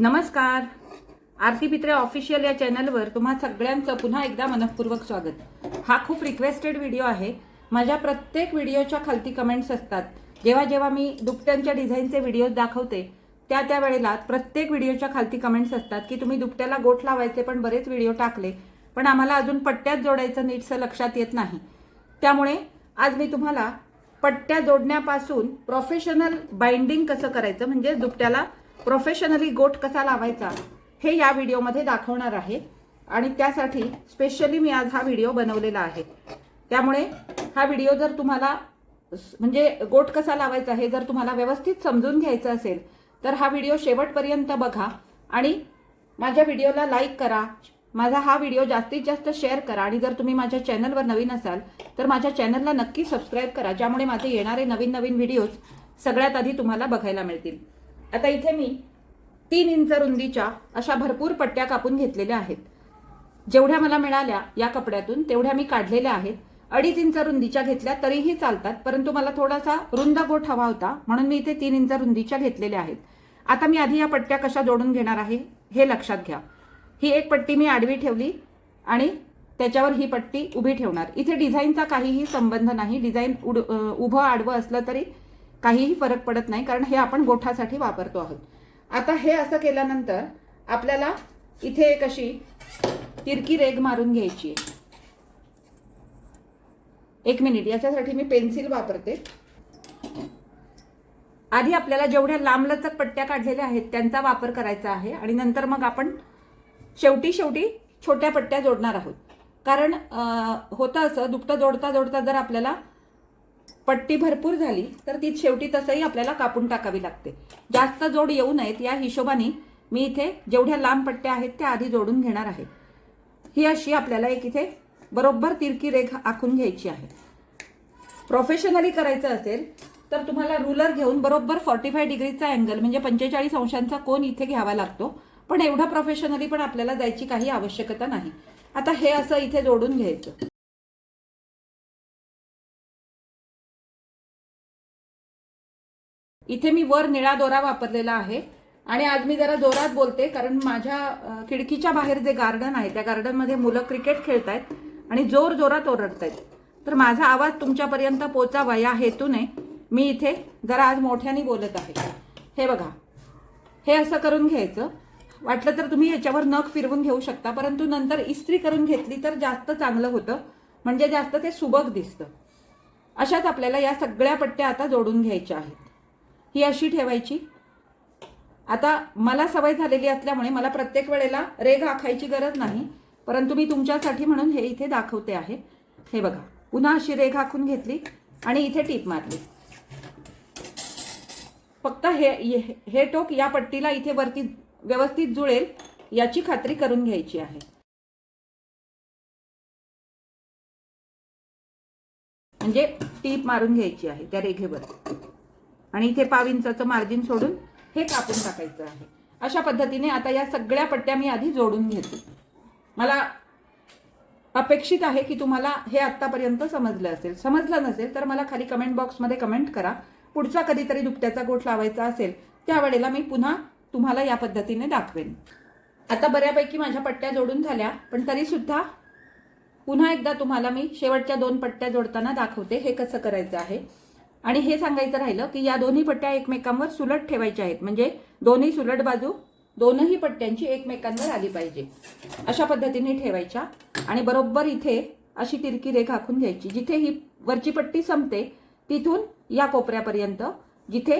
नमस्कार. आरती पित्रे ऑफिशियल या चॅनलवर तुम्हा सगळ्यांचं पुन्हा एकदा मनपूर्वक स्वागत. हा खूप रिक्वेस्टेड व्हिडिओ आहे. माझ्या प्रत्येक व्हिडिओच्या खालती कमेंट्स असतात. जेव्हा जेव्हा मी दुपट्यांच्या डिझाईनचे व्हिडिओज दाखवते त्या त्या वेळेला प्रत्येक व्हिडिओच्या खालती कमेंट्स असतात की तुम्ही दुपट्याला गोठ लावायचे पण बरेच व्हिडिओ टाकले पण आम्हाला अजून पट्ट्यात जोडायचं नीटसं लक्षात येत नाही. त्यामुळे आज मी तुम्हाला पट्ट्या जोडण्यापासून प्रोफेशनल बाइंडिंग कसं करायचं म्हणजे दुपट्याला प्रोफेशनली गोट कसा लावायचा हे या व्हिडिओमध्ये दाखवणार आहे. आणि त्यासाठी स्पेशली मी आज हा व्हिडिओ बनवलेला आहे. त्यामुळे हा व्हिडिओ जर तुम्हाला म्हणजे गोट कसा लावायचा हे जर तुम्हाला व्यवस्थित समजून घ्यायचं असेल तर हा व्हिडिओ शेवटपर्यंत बघा. आणि माझ्या व्हिडिओला लाईक करा. माझा हा व्हिडिओ जास्तीत जास्त शेअर करा. आणि जर तुम्ही माझ्या चॅनलवर नवीन असाल तर माझ्या चॅनलला नक्की सबस्क्राईब करा ज्यामुळे माझे येणारे नवीन नवीन व्हिडिओज सगळ्यात आधी तुम्हाला बघायला मिळतील. आता इथे मी तीन इंच रुंदीच्या अशा भरपूर पट्ट्या कापून घेतलेल्या आहेत. जेवढ्या मला मिळाल्या या कपड्यातून तेवढ्या मी काढलेल्या आहेत. अडीच इंच रुंदीच्या घेतल्या तरीही चालतात परंतु मला थोडासा रुंद गोठ हवा होता म्हणून मी इथे तीन इंच रुंदीच्या घेतलेल्या आहेत. आता मी आधी या पट्ट्या कशा जोडून घेणार आहे हे लक्षात घ्या. ही एक पट्टी मी आडवी ठेवली आणि त्याच्यावर ही पट्टी उभी ठेवणार. इथे डिझाईनचा काहीही संबंध नाही. डिझाईन उड उभं आडवं असलं तरी काहीही फरक पडत नाही कारण हे आपण गोठासाठी वापरतो आहोत. आता हे असं केल्यानंतर आपल्याला इथे एक अशी तिरकी रेग मारून घ्यायची आहे. एक मिनिट याच्यासाठी मी पेन्सिल वापरते. आधी आपल्याला जेवढ्या लांबलचक पट्ट्या काढलेल्या आहेत त्यांचा वापर करायचा आहे आणि नंतर मग आपण शेवटी शेवटी छोट्या पट्ट्या जोडणार आहोत. कारण होतं असं दुपटं जोडता जोडता जर आपल्याला पट्टी भरपूर झाली तर ती शेवटी तसंही आपल्याला कापून टाकावी लागते. जास्त जोड येऊ नयेत या हिशोबाने मी इथे जेवढ्या लांब पट्ट्या आहेत त्या आधी जोडून घेणार आहे. ही अशी आपल्याला एक इथे बरोबर तिरकी रेख आखून घ्यायची आहे. प्रोफेशनली करायचं असेल तर तुम्हाला रुलर घेऊन बरोबर फॉर्टी फाय डिग्रीचा अँगल म्हणजे पंचेचाळीस अंशांचा कोन इथे घ्यावा लागतो. पण एवढा प्रोफेशनली पण आपल्याला जायची काही आवश्यकता नाही. आता हे असं इथे जोडून घ्यायचं. इथे मी वर निळा दोरा वापरलेला आहे. आणि आज मी जरा जोरात बोलते कारण माझ्या खिडकीच्या बाहेर जे गार्डन आहे त्या गार्डनमध्ये मुलं क्रिकेट खेळत आहेत आणि जोर जोरात आहेत तर माझा आवाज तुमच्यापर्यंत पोचावा या हेतूने मी इथे जरा आज मोठ्याने बोलत आहे. हे बघा. हे असं करून घ्यायचं. वाटलं तर तुम्ही याच्यावर नख फिरवून घेऊ शकता परंतु नंतर इस्त्री करून घेतली तर जास्त चांगलं होतं. म्हणजे जास्त ते सुबक दिसतं. अशाच आपल्याला या सगळ्या पट्ट्या आता जोडून घ्यायच्या आहेत. ही अशी ठेवायची. आता मला सवय झालेली असल्यामुळे मला प्रत्येक वेळेला रेघ आखायची गरज नाही परंतु मी तुमच्यासाठी म्हणून हे इथे दाखवते आहे. हे बघा पुन्हा अशी रेघ आखून घेतली आणि इथे टीप मारली. फक्त हे हे- हे टोक या पट्टीला इथे वरती व्यवस्थित जुळेल याची खात्री करून घ्यायची आहे. म्हणजे टीप मारून घ्यायची आहे त्या रेघेवर. आणि इथे पाव इंचाचं मार्जिन सोडून हे कापून टाकायचं आहे. अशा पद्धतीने आता या सगळ्या पट्ट्या मी आधी जोडून घेते. मला अपेक्षित आहे की तुम्हाला हे आत्तापर्यंत समजलं असेल. समजलं नसेल तर मला खाली कमेंट बॉक्समध्ये कमेंट करा. पुढचा कधीतरी दुपट्याचा गोठ लावायचा असेल त्यावेळेला मी पुन्हा तुम्हाला या पद्धतीने दाखवेन. आता बऱ्यापैकी माझ्या पट्ट्या जोडून झाल्या पण तरीसुद्धा पुन्हा एकदा तुम्हाला मी शेवटच्या दोन पट्ट्या जोडताना दाखवते हे कसं करायचं आहे. आणि हे सांगायचं राहिलं की या दोन्ही पट्ट्या एकमेकांवर सुलट ठेवायच्या आहेत. म्हणजे दोन्ही सुलट बाजू दोनही पट्ट्यांची एकमेकांवर आली पाहिजे. अशा पद्धतीने ठेवायच्या आणि बरोबर इथे अशी तिरकी रेख आखून घ्यायची. जिथे ही वरची पट्टी संपते तिथून या कोपऱ्यापर्यंत जिथे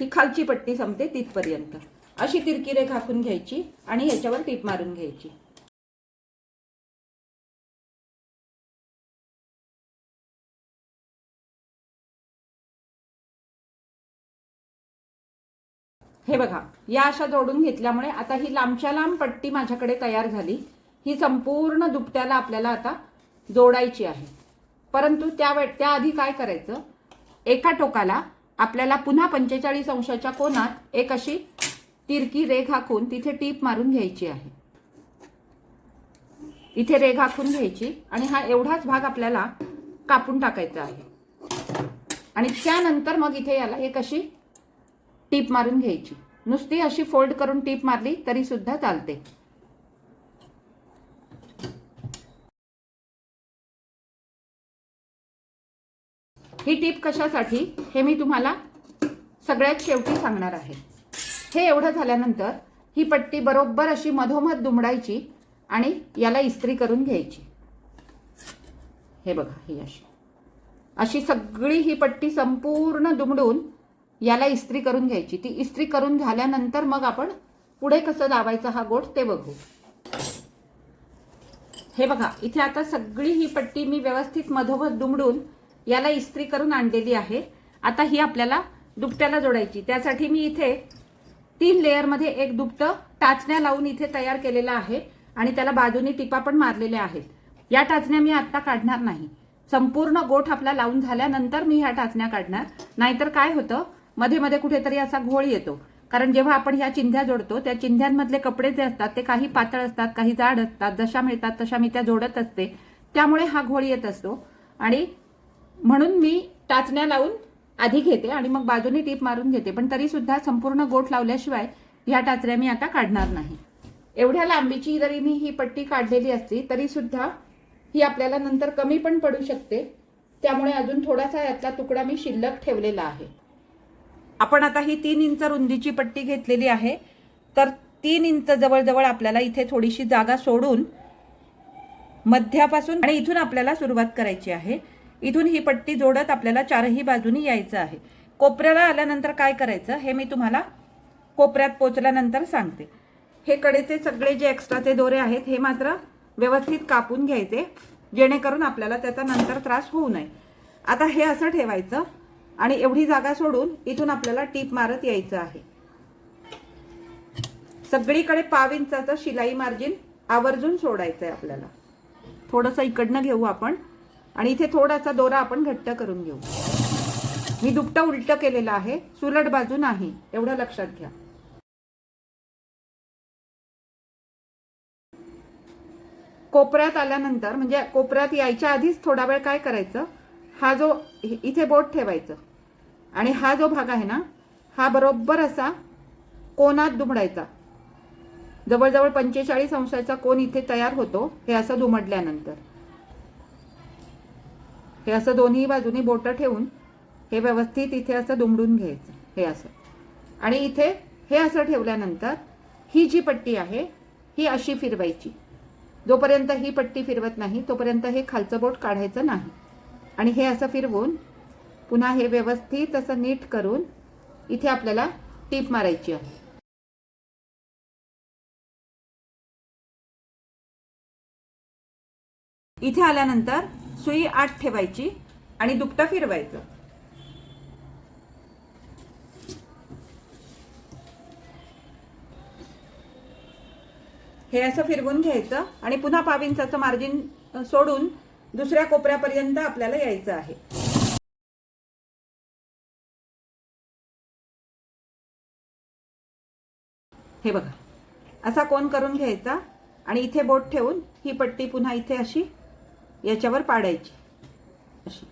ही खालची पट्टी संपते तिथपर्यंत. अशी तिरकी रेख आखून घ्यायची आणि याच्यावर टीप मारून घ्यायची. हे बघा या अशा जोडून घेतल्यामुळे आता ही लांबच्या लांब पट्टी माझ्याकडे तयार झाली. ही संपूर्ण दुपट्याला आपल्याला आता जोडायची आहे. परंतु त्यावे त्याआधी काय करायचं? एका टोकाला आपल्याला पुन्हा पंचेचाळीस अंशाच्या कोनात एक अशी तिरकी रेघ हाकून तिथे टीप मारून घ्यायची आहे. इथे रेघ हाकून घ्यायची आणि हा एवढाच भाग आपल्याला कापून टाकायचा आहे. आणि त्यानंतर मग इथे याला एक अशी टीप मारून घ्यायची. नुसती अशी फोल्ड करून टीप मारली तरी सुद्धा चालते. ही टीप कशासाठी? हे मी तुम्हाला सगळ्यात शेवटी सांगणार आहे. हे एवढं झाल्यानंतर ही पट्टी बरोबर अशी मधोमध दुमडायची आणि याला इस्त्री करून घ्यायची. हे बघा ही अशी. अशी सगळी ही पट्टी संपूर्ण दुमडून याला इस्त्री करून घ्यायची. ती इस्त्री करून झाल्यानंतर मग आपण पुढे कसं दाबायचं हा गोठ ते बघू. हे बघा इथे आता सगळी ही पट्टी मी व्यवस्थित मधोमध दुमडून याला इस्त्री करून आणलेली आहे. आता ही आपल्याला दुपट्याला जोडायची. त्यासाठी मी इथे तीन लेअरमध्ये एक दुपटं टाचण्या लावून इथे तयार केलेलं आहे आणि त्याला बाजूनी टिपा पण मारलेल्या आहेत. या टाचण्या मी आत्ता काढणार नाही. संपूर्ण गोठ आपला लावून झाल्यानंतर मी ह्या टाचण्या काढणार. नाहीतर काय होतं? मध्ये मध्ये कुठेतरी असा घोळ येतो. कारण जेव्हा आपण ह्या चिंध्या जोडतो त्या चिंध्यांमधले कपडे जे असतात ते काही पातळ असतात काही जाड असतात जशा मिळतात तशा मी त्या जोडत असते. त्यामुळे हा घोळ येत असतो. आणि म्हणून मी टाचण्या लावून आधी घेते आणि मग बाजूनी टीप मारून घेते. पण तरी सुद्धा संपूर्ण गोठ लावल्याशिवाय ह्या टाचऱ्या मी आता काढणार नाही. एवढ्या लांबीची जरी मी ही पट्टी काढलेली असली तरी सुद्धा ही आपल्याला नंतर कमी पण पडू शकते. त्यामुळे अजून थोडासा यातला तुकडा मी शिल्लक ठेवलेला आहे. आपण आता ही तीन इंच रुंदीची पट्टी घेतलेली आहे. तर तीन इंच जवळजवळ आपल्याला इथे थोडीशी जागा सोडून मध्यापासून आणि इथून आपल्याला सुरुवात करायची आहे. इथून ही पट्टी जोडत आपल्याला चारही बाजूनी यायचं आहे. कोपऱ्याला आल्यानंतर काय करायचं हे मी तुम्हाला कोपऱ्यात पोचल्यानंतर सांगते. हे कडेचे सगळे जे एक्स्ट्राचे दोरे आहेत हे मात्र व्यवस्थित कापून घ्यायचे जेणेकरून आपल्याला त्याचा नंतर त्रास होऊ नये. आता हे असं ठेवायचं. आणि एवढी जागा सोडून इथून आपल्याला टीप मारत यायचं आहे. सगळीकडे पाव इंचाचं शिलाई मार्जिन आवर्जून सोडायचं आहे आपल्याला. थोडंसं इकडनं घेऊ आपण आणि इथे थोडासा दोरा आपण घट्ट करून घेऊ. मी दुपटं उलटं केलेलं आहे सुलट बाजू नाही एवढं लक्षात घ्या. कोपऱ्यात आल्यानंतर म्हणजे कोपऱ्यात यायच्या आधीच थोडा वेळ काय करायचं? हा जो इथे बोट ठेवायचं. आणि हा जो भाग आहे ना हा बरोबर असा कोणात दुमडायचा? जवळजवळ पंचेचाळीस अंशाचा कोण इथे तयार होतो हे असं दुमडल्यानंतर. हे असं दोन्ही बाजूनी बोटं ठेवून हे व्यवस्थित इथे असं दुमडून घ्यायचं हे असं. आणि इथे हे असं ठेवल्यानंतर ही जी पट्टी आहे ही अशी फिरवायची. जोपर्यंत ही पट्टी फिरवत नाही तोपर्यंत हे खालचं बोट काढायचं नाही. आणि हे असं फिरवून पुन्हा हे व्यवस्थित असं नीट करून इथे आपल्याला टीप मारायची आहे. इथे आल्यानंतर सुई आत ठेवायची आणि दुपटं फिरवायचं. हे असं फिरवून घ्यायचं आणि पुन्हा पाव इंचाचं मार्जिन सोडून दुसऱ्या कोपऱ्यापर्यंत आपल्याला यायचं आहे. हे बघा. असा कोण करून घ्यायचा? आणि इथे बोट ठेवून ही पट्टी पुन्हा इथे अशी याच्यावर पाडायची. अशी.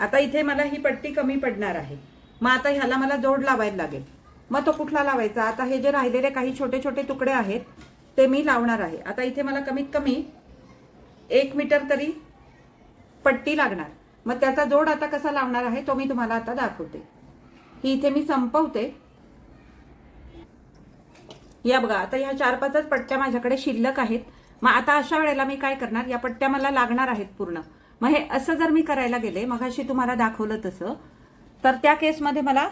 आता इथे मला ही पट्टी कमी पडणार आहे. मग आता ह्याला मला जोड लावायला लागेल. मग तो कुठला लावायचा? आता हे जे राहिलेले काही छोटे छोटे तुकडे आहेत ते मी लावणार आहे. आता इथे मला कमीत कमी एक मीटर तरी पट्टी लागणार. मग त्याचा जोड आता कसा लावणार आहे तो मी तुम्हाला आता दाखवते. ही इथे मी संपवते. या बघा आता ह्या चार पाचच पट्ट्या माझ्याकडे शिल्लक आहेत. मग आता अशा वेळेला मी काय करणार? या पट्ट्या मला लागणार आहेत पूर्ण. मग हे असं जर मी करायला गेले मग अशी तुम्हाला दाखवलं तसं तर त्या केसमध्ये मला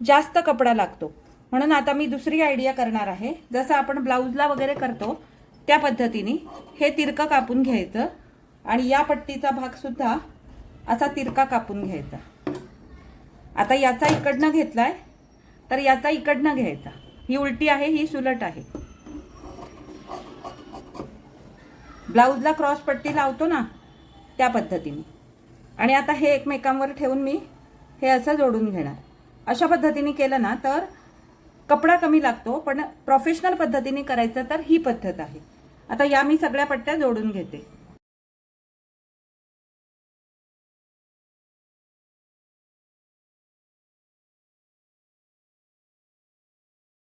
जास्त कपडा लागतो. म्हणून आता मी दुसरी आयडिया करणार आहे. जसं आपण ब्लाऊजला वगैरे करतो त्या पद्धतीने हे तिरकं कापून घ्यायचं आणि या पट्टीचा भागसुद्धा असा तिरका कापून घ्यायचा. आता याचा इकडनं घेतलाय तर याचा इकडनं घ्यायचा. ही उलटी आहे ही सुलट आहे. ब्लाऊजला क्रॉस पट्टी लावतो ना त्या पद्धतीने. आणि आता हे एकमेकांवर ठेवून मी हे असं जोडून घेणार. अशा पद्धतीने केलं ना तर कपडा कमी लागतो पण प्रोफेशनल पद्धतीने करायचं तर ही पद्धत आहे. आता या मी सगळ्या पट्ट्या जोडून घेते.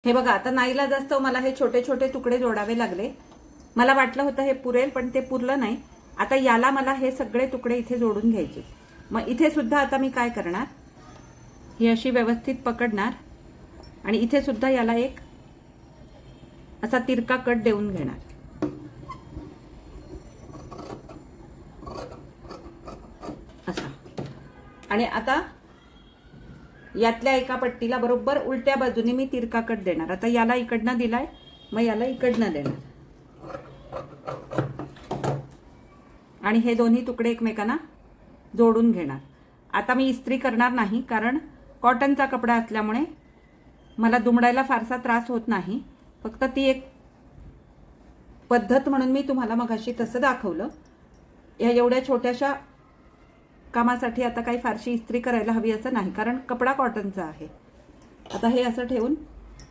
हे बघा आता नाईला जास्त मला हे छोटे छोटे तुकडे जोडावे लागले. मला वाटलं होतं हे पुरेल पण ते पुरलं नाही. आता याला मला हे सगळे तुकडे इथे जोडून घ्यायचे. मग इथे सुद्धा आता मी काय करणार? ही अशी व्यवस्थित पकडणार आणि इथे सुद्धा याला एक असा तिरका कट देऊन घेणार. असा. आणि आता यातल्या एका पट्टीला बरोबर उलट्या बाजूने मी तिरका कट देणार. आता याला इकडनं दिलाय मग याला इकडनं देणार. आणि हे दोन्ही तुकडे एकमेकांना जोडून घेणार. आता मी इस्त्री करणार नाही कारण कॉटनचा कपडा असल्यामुळे मला दुमडायला फारसा त्रास होत नाही. फक्त ती एक पद्धत म्हणून मी तुम्हाला मगाशी तसं दाखवलं. या एवढ्या छोट्याशा कामासाठी आता काही फारशी इस्त्री करायला हवी असं नाही कारण कपडा कॉटनचा आहे. आता हे असं ठेवून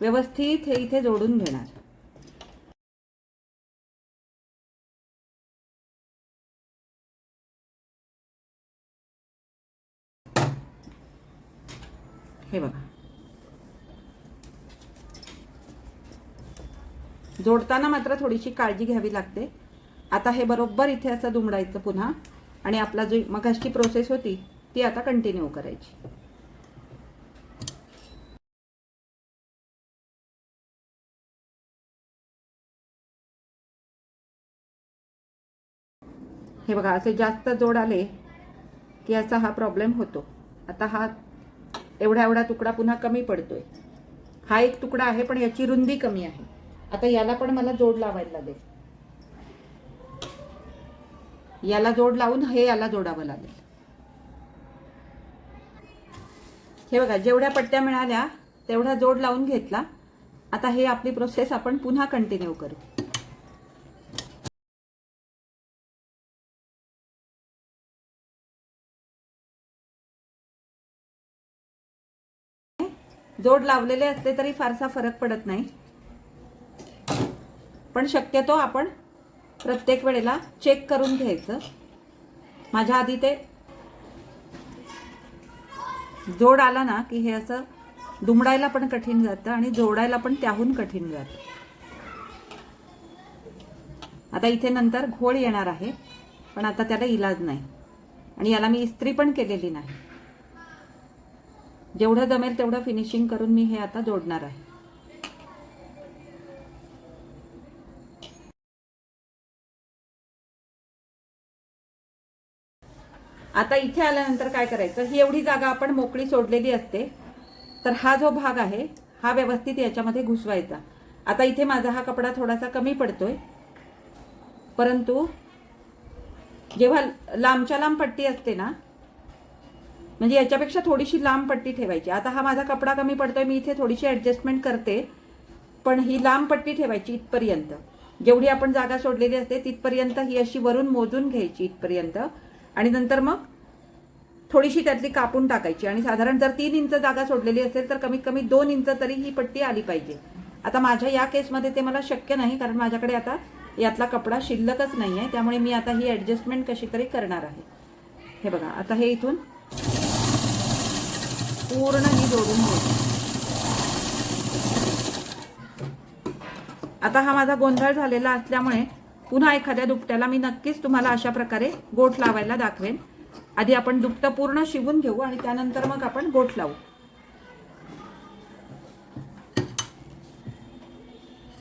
व्यवस्थित हे इथे जोडून घेणार. हे बघा. जोडताना मात्र थोडीशी काळजी घ्यावी लागते. आता हे बरोबर इथे असं दुमडायचं पुन्हा. आणि आपला जी मगाशी प्रोसेस होती ती आता कंटिन्यू करायची. हे बघा असे जास्त जोड आले की असा हा प्रॉब्लेम होतो. आता हा एवढा एवढा तुकडा पुन्हा कमी पडतोय. हा एक तुकडा आहे पण याची रुंदी कमी आहे. आता याला पण मला जोड लावायला लागेल. याला जोड लावून हे याला जोडावं लागेल. हे बघा जेवढ्या पट्ट्या मिळाल्या तेवढा जोड लावून घेतला. आता हे आपली प्रोसेस आपण पुन्हा कंटिन्यू करू. जोड लावलेले असले तरी फारसा फरक पडत नाही. पण शक्यतो आपण प्रत्येक वेळेला चेक करून घ्यायचं. माझ्या आधी ते जोड आला ना की हे असं दुमडायला पण कठीण जातं आणि जोडायला पण त्याहून कठीण जातं. आता इथे नंतर घोळ येणार आहे पण आता त्याला इलाज नाही. आणि याला मी इस्त्री पण केलेली नाही. जेवढं जमेल तेवढं फिनिशिंग करून मी हे आता जोडणार आहे. आता इथे आल्यानंतर काय करायचं? ही एवढी जागा आपण मोकळी सोडलेली असते तर हा जो भाग आहे हा व्यवस्थित याच्यामध्ये घुसवायचा. आता इथे माझा हा कपडा थोडासा कमी पडतोय. परंतु जेव्हा लांबच्या लांब पट्टी असते ना म्हणजे याच्यापेक्षा थोडीशी लांब पट्टी ठेवायची. आता हा माझा कपडा कमी पडतोय मी इथे थोडीशी ॲडजस्टमेंट करते. पण ही लांब पट्टी ठेवायची इथपर्यंत. जेवढी आपण जागा सोडलेली असते तिथपर्यंत ही अशी वरून मोजून घ्यायची इथपर्यंत. आणि नंतर मग थोडीशी त्यातली कापून टाकायची. आणि साधारण जर तीन इंच जागा सोडलेली असेल तर कमीत कमी दोन इंच तरी ही पट्टी आली पाहिजे. आता माझ्या या केसमध्ये ते मला शक्य नाही कारण माझ्याकडे आता यातला कपडा शिल्लकच नाही आहे त्यामुळे मी आता ही ॲडजस्टमेंट कशी तरी करणार आहे. हे बघा आता हे इथून पूर्ण ही जोडून घेऊ. आता हा माझा गोंधळ झालेला असल्यामुळे पुन्हा एखाद्या दुपट्याला मी नक्कीच तुम्हाला अशा प्रकारे गोठ लावायला दाखवेन. आधी आपण दुपटं पूर्ण शिवून घेऊ आणि त्यानंतर मग आपण गोठ लावू.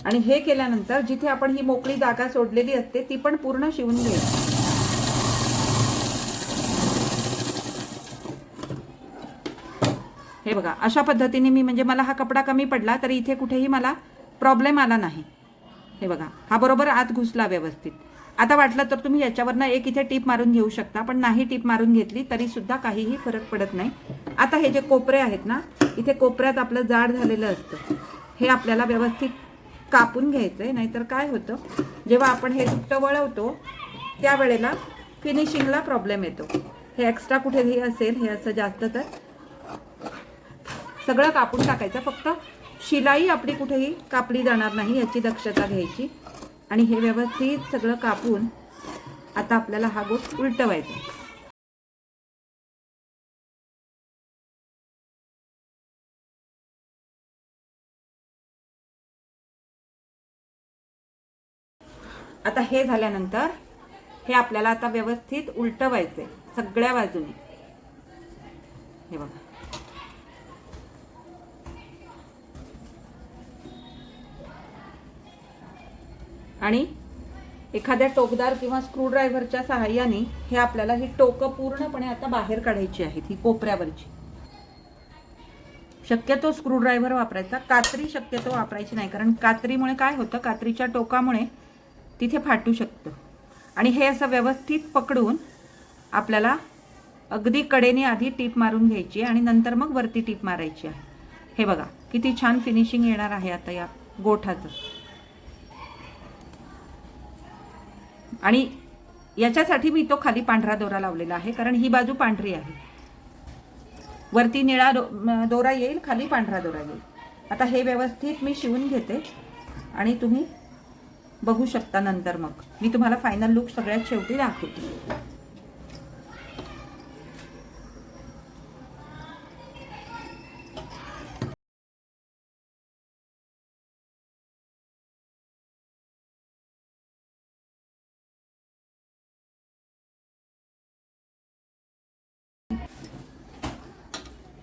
आणि हे केल्यानंतर जिथे आपण ही मोकळी जागा सोडलेली असते ती पण पूर्ण शिवून घ्यायची हे बघा अशा पद्धतीने मी म्हणजे मला हा कपडा कमी पडला तरी इथे कुठेही मला प्रॉब्लेम आला नाही. हे बघा हा बरोबर आत घुसला व्यवस्थित. आता वाटलं तर तुम्ही याच्यावरनं एक इथे टीप मारून घेऊ शकता पण नाही टीप मारून घेतली तरी सुद्धा काहीही फरक पडत नाही. आता हे जे कोपरे आहेत ना इथे कोपऱ्यात आपलं जाड झालेलं असतं. हे आपल्याला व्यवस्थित कापून घ्यायचं आहे नाहीतर काय होतं? जेव्हा आपण हे दुपटं वळवतो त्यावेळेला फिनिशिंगला प्रॉब्लेम येतो. हे एक्स्ट्रा कुठेही असेल हे असं जास्त तर सगळं कापून टाकायचं. फक्त शिलाई आपली कुठेही कापली जाणार नाही याची दक्षता घ्यायची. आणि हे व्यवस्थित सगळं कापून आता आपल्याला हा गोट उलटवायचा. आता हे झाल्यानंतर हे आपल्याला आता व्यवस्थित उलटवायचंय सगळ्या बाजूने. हे बघा. आणि एखाद्या टोकदार किंवा स्क्रूड्रायव्हरच्या सहाय्याने हे आपल्याला ही टोकं पूर्णपणे आता बाहेर काढायची आहेत ही कोपऱ्यावरची. शक्यतो स्क्रूड्रायव्हर वापरायचा. कात्री शक्यतो वापरायची नाही कारण कात्रीमुळे काय होतं? कात्रीच्या टोकामुळे तिथे फाटू शकतं. आणि हे असं व्यवस्थित पकडून आपल्याला अगदी कडेने आधी टीप मारून घ्यायची आणि नंतर मग वरती टीप मारायची आहे. हे बघा किती छान फिनिशिंग येणार आहे आता या गोठाचं. आणि याच्यासाठी मी तो खाली पांढरा दोरा लावलेला आहे कारण ही बाजू पांढरी आहे. वरती निळा दो दोरा येईल खाली पांढरा दोरा येईल. आता हे व्यवस्थित मी शिवून घेते आणि तुम्ही बघू शकता नंतर मग. मी तुम्हाला फायनल लुक सगळ्यात शेवटी दाखवते.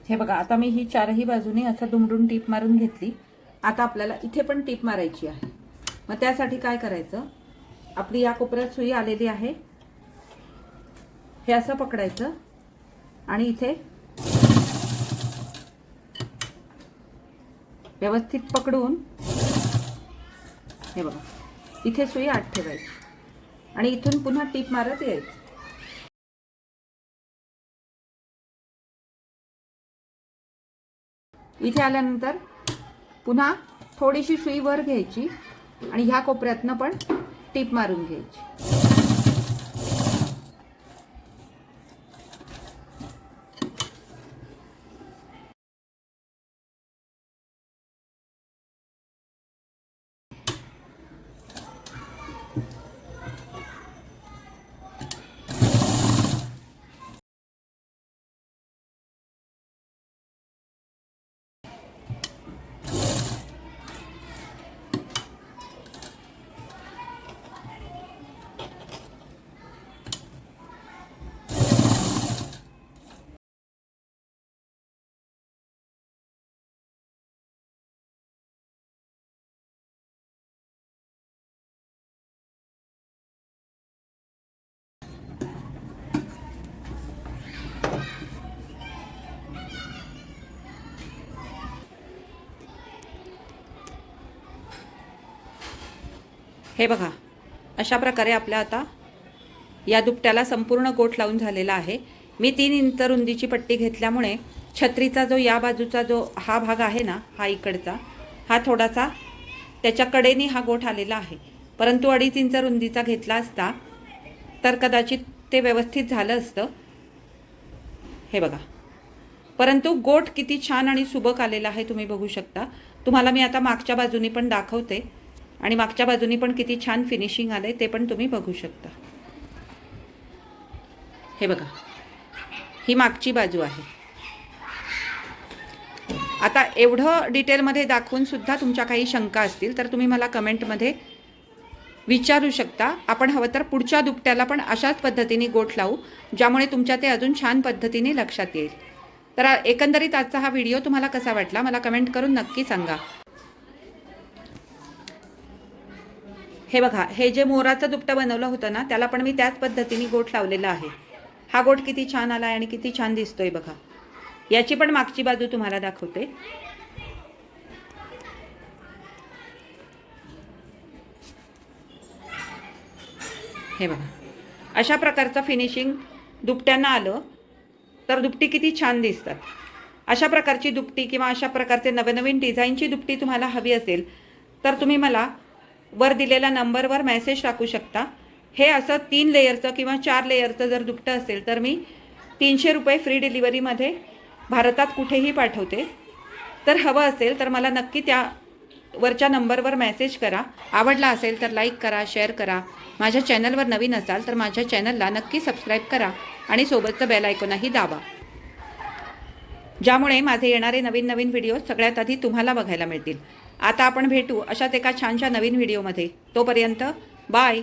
हे बघा आता मी ही चारही बाजूने असं दुमडून टीप मारून घेतली. आता आपल्याला इथे पण टीप मारायची आहे. मग त्यासाठी काय करायचं? आपली या कोपऱ्यात सुई आलेली आहे. हे असं पकडायचं. आणि इथे व्यवस्थित पकडून हे बघा इथे सुई आठ ठेवायची. आणि इथून पुन्हा टीप मारत यायचं. इथे आल्यानंतर पुन्हा थोडीशी सुई वर घ्यायची आणि ह्या कोपऱ्यातनं पण टीप मारून घ्यायची. हे बघा अशा प्रकारे आपल्या आता या दुपट्याला संपूर्ण गोठ लावून झालेला आहे. मी तीन इंच रुंदीची पट्टी घेतल्यामुळे छत्रीचा जो या बाजूचा जो हा भाग आहे ना हा इकडचा हा थोडासा त्याच्या कडेने हा गोठ आलेला आहे. परंतु अडीच इंच रुंदीचा घेतला असता तर कदाचित ते व्यवस्थित झालं असतं. हे बघा. परंतु गोठ किती छान आणि सुबक आलेला आहे तुम्ही बघू शकता. तुम्हाला मी आता मागच्या बाजूनी पण दाखवते. आणि मागच्या बाजूनी पण किती छान फिनिशिंग आलंय ते पण तुम्ही बघू शकता. हे बघा. ही मागची बाजू आहे. आता एवढं डिटेलमध्ये दाखवून सुद्धा तुमच्या काही शंका असतील तर तुम्ही मला कमेंटमध्ये विचारू शकता. आपण हवं तर पुढच्या दुपट्याला पण अशाच पद्धतीने गोठ लावू ज्यामुळे तुमच्या ते अजून छान पद्धतीने लक्षात येईल. तर एकंदरीत आजचा हा व्हिडिओ तुम्हाला कसा वाटला? मला कमेंट करून नक्की सांगा. हे बघा हे जे मोराचं दुपटं बनवलं होतं ना त्याला पण मी त्याच पद्धतीने गोठ लावलेला आहे. हा गोठ किती छान आला आणि किती छान दिसतोय बघा. याची पण मागची बाजू तुम्हाला दाखवते. हे बघा अशा प्रकारचं फिनिशिंग दुपट्यांना आलं तर दुपटी किती छान दिसतात. अशा प्रकारची दुपटी किंवा अशा प्रकारचे नवनवीन डिझाईनची दुपटी तुम्हाला हवी असेल तर तुम्ही मला वर दिलेल्या नंबरवर मेसेज टाकू शकता. हे असं तीन लेयरचं किंवा चार लेयरचं जर दुपटं असेल तर मी तीनशे रुपये फ्री डिलिव्हरीमध्ये भारतात कुठेही पाठवते. तर हवं असेल तर मला नक्की त्या वरच्या नंबरवर मेसेज करा. आवडला असेल तर लाईक करा शेअर करा. माझ्या चॅनलवर नवीन असाल तर माझ्या चॅनलला नक्की सबस्क्राईब करा आणि सोबतचं बेल ऐकूनही दाबा. ज्यामुळे माझे येणारे नवीन नवीन व्हिडिओ सगळ्यात आधी तुम्हाला बघायला मिळतील. आता आपण भेटू अशाच एका छानशा नवीन व्हिडिओमध्ये. तोपर्यंत बाय